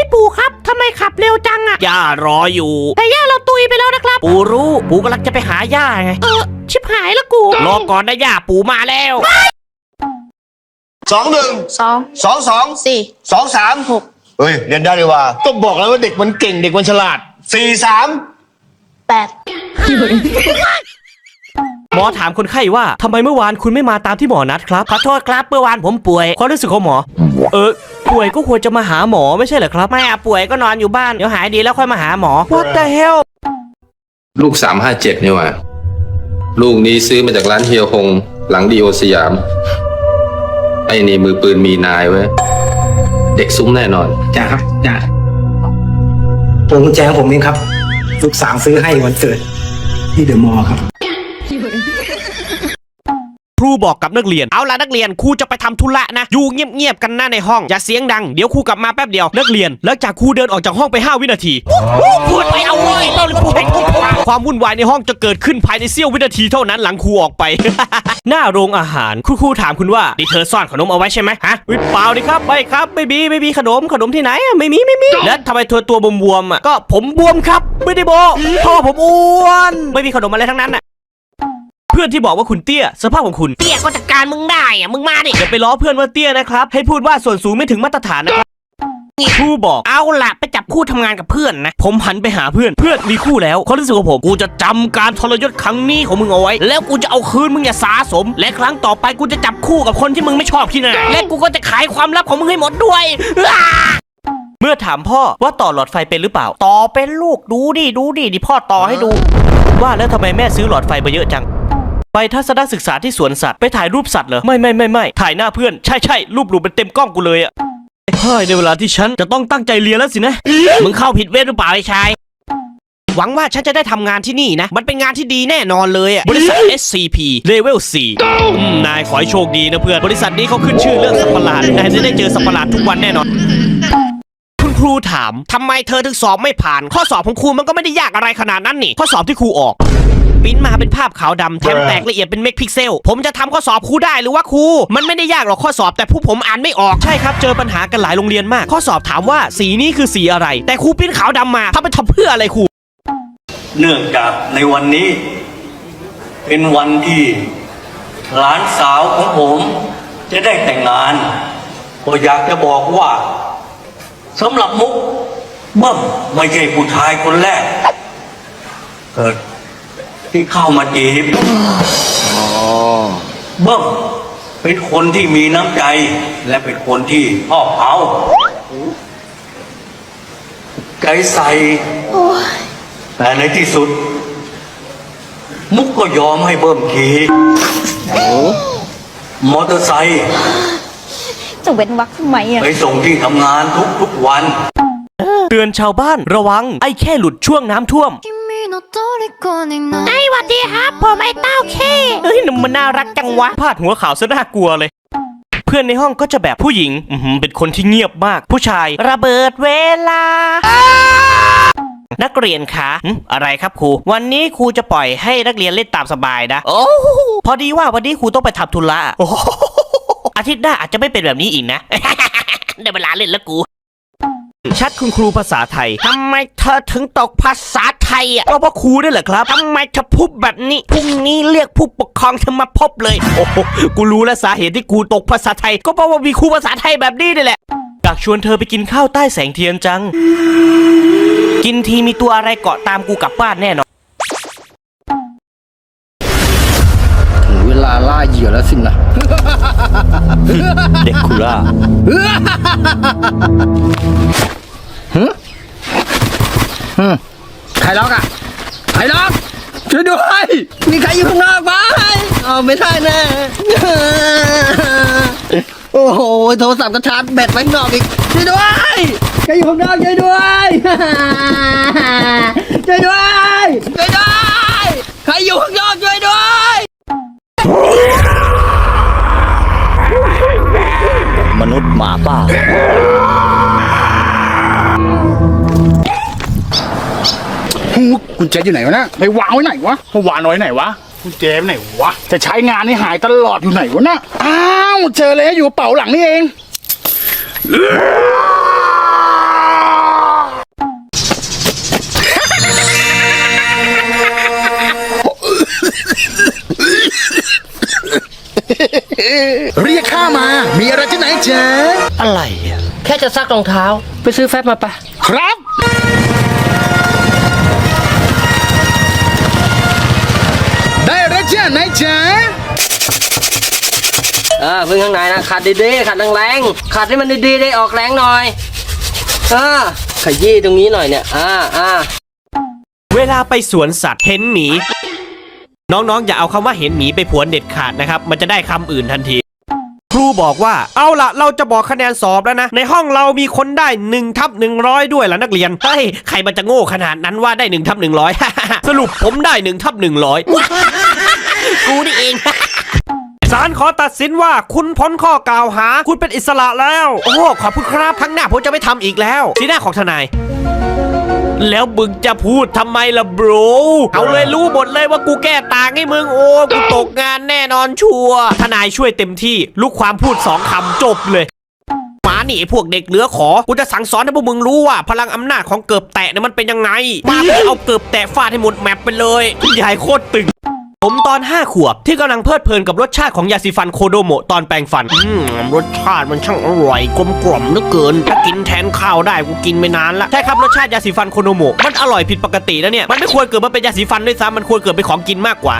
นี่ปู่ครับทำไมขับเร็วจังอะย่ารออยู่ แต่ย่าเราตุยไปแล้วนะครับ ปู่รู้ ปู่กำลังจะไปหาย่าไง เออ ชิบหายแล้วกูรอก่อนนะย่าปู่มาแล้ว สองหนึ่งสองสองสองสี่สองสามหกเฮ้ยเรียนได้เลยว่าก็บอกแล้วว่าเด็กมันเก่งเด็กมันฉลาดสี่สามแปดหมอถามคนไข้ว่าทำไมเมื่อวานคุณไม่มาตามที่หมอนัดครับขอโทษครับเมื่อวานผมป่วยความรู้สึกของหมอ เออ ป่วยก็ควรจะมาหาหมอไม่ใช่เหรอครับ ไม่อะป่วยก็นอนอยู่บ้านเดี๋ยวหายดีแล้วค่อยมาหาหมอ What the hell ลูกสามห้าเจ็ดนี่หว่าลูกนี้ซื้อมาจากร้านเฮียฮงหลังดีโอสยาม ไอ้นี่มือปืนมีนายเว้ยเด็กซุ้มแน่นอน จ่าครับจ่าพวงกุญแจของผมเองครับ ลูกสาวซื้อให้วันเกิดที่เดอะมอลล์ครับ ครูบอกกับนักเรียน เอาล่ะนักเรียนครูจะไปทำธุระนะ อยู่เงียบๆกันหน้าในห้อง อย่าเสียงดัง เดี๋ยวครูกลับมาแป๊บเดียว นักเรียนหลังจากครูเดินออกจากห้องไป 5 วินาทีพูดไปเอาเลยความวุ่นวายในห้องจะเกิดขึ้นภายในเสี้ยววินาทีเท่านั้นหลังครูออกไป หน้าโรงอาหารคุณครูถามคุณว่านี่เธอซ่อนขนมเอาไว้ใช่ไหมฮะอุ๊ยเปล่าดิครับไม่ครับไม่มีไม่มีขนมขนมที่ไหนอะไม่มีไม่มีแล้วทำไมเธอตัวบวมๆอะก็ผมบวมครับ ไม่ได้โบะเพราะว่าผมอ้วน ไม่มีขนมอะไรทั้งนั้นอะ เพื่อนที่บอกว่าคุณเตี้ย สภาพของคุณเตี้ยก็จัดการมึงได้อะมึงมาดิอย่าไปล้อเพื่อนว่าเตี้ยนะครับ ให้พูดว่าส่วนสูงไม่ถึงมาตรฐานนะครับครูบอกเอาล่ะไปจับคู่ทำงานกับเพื่อนนะ ผมหันไปหาเพื่อนเพื่อนมีคู่แล้วเขารู้สึกว่าผมกูจะจำการทรยศครั้งนี้ของมึงเอาไว้ แล้วกูจะเอาคืนมึงอย่าสาสม และครั้งต่อไปกูจะจับคู่กับคนที่มึงไม่ชอบที่ไหนและกูก็จะขายความลับของมึงให้หมดด้วยอ้าเมื่อถามพ่อว่าต่อหลอดไฟเป็นหรือเปล่า ต่อเป็นลูกดูดิดูดิดิพ่อต่อให้ดู ว่าแล้วทำไมแม่ซื้อหลอดไฟมาเยอะจัง ไปทัศนศึกษาที่สวนสัตว์ไปถ่ายรูปสัตว์เหรอไม่ไม่ไม่ไม่ถ่ายหน้าเพื่อนใช่ใช่รูปหลุมเป็นเต็มกล้องกูเลยอะเฮ้ยในเวลาที่ฉันจะต้องตั้งใจเรียนแล้วสินะมึงเข้าผิดเวทหรือเปล่าไอ้ชายหวังว่าฉันจะได้ทำงานที่นี่นะ มันเป็นงานที่ดีแน่นอนเลยอะบริษัท SCP Level 4อืมนายขอให้โชคดีนะเพื่อน บริษัทนี้เขาขึ้นชื่อเรื่องสัตว์ประหลาดนายจะได้เจอสัตว์ประหลาดทุกวันแน่นอน คุณครูถามทำไมเธอถึงสอบไม่ผ่าน ข้อสอบของครูมันก็ไม่ได้ยากอะไรขนาดนั้นนี่ ข้อสอบที่ครูออก ปริ้นมาเป็นภาพขาวดำแถมแตกละเอียดเป็นเมกพิกเซล ผมจะทำข้อสอบครูได้หรือว่าครู มันไม่ได้ยากหรอกข้อสอบแต่ผู้ผมอ่านไม่ออกใช่ครับ เจอปัญหากันหลายโรงเรียนมาก ข้อสอบถามว่าสีนี้คือสีอะไร แต่ครูปริ้นขาวดำมาทำไปทำเพื่ออะไรครู เนื่องจากในวันนี้ เป็นวันที่หลานสาวของผม จะได้แต่งงานก็อยากจะบอกว่าสำหรับมุกเบิ้มไม่ใช่ผู้ชายคนแรกเกิด ที่เข้ามาจีบเบิ้มเป็นคนที่มีน้ำใจ และเป็นคนที่ชอบเอาใจใส่แต่ในที่สุด มุกก็ยอมให้เบิ่มขี่มอเตอร์ไซค์จะเว้นวักทำไมอะไปส่งที่ทำงานทุกๆวัน เตือนชาวบ้านระวัง ไอ้แค่หลุดช่วงน้ำท่วม ไอ้หวัดดีครับ ผมไอ้เต้าเคเอ้ยมันน่ารักจังวะพาดหัวข่าวซะน่ากลัวเลย เพื่อนในห้องก็จะแบบผู้หญิงอือหือเป็นคนที่เงียบมาก ผู้ชาย ระเบิดเวลา นักเรียนคะหึอะไรครับครู วันนี้ครูจะปล่อยให้นักเรียนเล่นตามสบายนะ โอ้พอดีว่าวันนี้ครูต้องไปทำธุระโอ้โหอาทิตย์หน้าอาจจะไม่เป็นแบบนี้อีกนะ ได้เวลาเล่นแล้วกู ชัดคุณครูภาษาไทยทำไมเธอถึงตกภาษาไทยอะก็เพราะครูนี่แหละครับทำไมเธอพูดแบบนี้พรุ่งนี้เรียกผู้ปกครองเธอมาพบเลย โอ้โหกูรู้แล้วสาเหตุที่กูตกภาษาไทย ก็เพราะว่ามีครูภาษาไทยแบบนี้นี่แหละอยากชวนเธอไปกินข้าวใต้แสงเทียนจัง กินทีมีตัวอะไรเกาะตามกูกลับบ้านแน่นอนถึงเวลาล่าเหยื่อแล้วสินะ เด็กคุล่าใครล็อกอะ ใครล็อก ช่วยด้วย มีใครอยู่ข้างนอกไหมเอาไม่ได้แน่โอ้โห โทรศัพท์กระชาร์จแบตไว้ข้างนอกอีก ช่วยด้วย ใครอยู่ข้างนอกช่วยด้วยช่วยด้วยช่วย กุญแจอยู่ไหนวะนะไปวางไว้ไหนวะมาวางไว้ไหนวะกุญแจไปไหนวะจะใช้งานนี่หายตลอดอยู่ไหนวะนะอ้าวเจอเลยอยู่กระเป๋าหลังนี่เองเรียกข้ามา มีอะไรที่ไหนเจ๊อะไรอะแค่จะซักรองเท้า ไปซื้อแฟบมาปะครับ แล้วจ้ะนายจ๊ะเออพึ่งข้างในนะขัดดีๆขัดแรงๆขัดให้มันดีๆได้ออกแรงหน่อยเออขยี้ตรงนี้หน่อยเนี่ยอ่าอ่าเวลาไปสวนสัตว์เห็นหมีน้องๆ อย่าเอาคำว่าเห็นหมีไปผวนเด็ดขาดนะครับ มันจะได้คำอื่นทันที ครูบอกว่า เอาละเราจะบอกคะแนนสอบแล้วนะ ในห้องเรามีคนได้1ทับ100 ด้วยล่ะนักเรียน เฮ้ย ใครมันจะโง่ขนาดนั้นว่าได้1ทับ100 สรุปผมได้1ทับ100 กูนี่เองศาลขอตัดสินว่าคุณพ้นข้อกล่าวหา คุณเป็นอิสระแล้ว โอ้ขอบคุณครับครั้งหน้าผมจะไม่ทำอีกแล้วสีหน้าของทนายแล้วมึงจะพูดทำไมล่ะบรเอาเลยรู้หมดเลยว่ากูแก้ต่างให้มึงโอ้กูตกงานแน่นอนชัวร์ทนายช่วยเต็มที่ ลูกความพูดสองคำจบเลยหมาหนีพวกเด็กเหลือขอ กูจะสั่งสอนให้พวกมึงรู้ว่า พลังอำนาจของเกิบแตะเนี่ยมันเป็นยังไง มาเพื่อเอาเกิบแตะฟาดให้หมดแมปไปเลยคุณยายโคตรตึง ผมตอน 5 ขวบที่กำลังเพลิดเพลินกับรสชาติของยาสีฟันโคโดโมตอนแปรงฟัน อืม รสชาติมันช่างอร่อยกลมกล่อมเหลือเกิน ถ้ากินแทนข้าวได้กูกินไม่นานละใช่ครับรสชาติยาสีฟันโคโดโมมันอร่อยผิดปกตินะเนี่ย มันไม่ควรเกิดมาเป็นยาสีฟันด้วยซ้ำมันควรเกิดเป็นของกินมากกว่า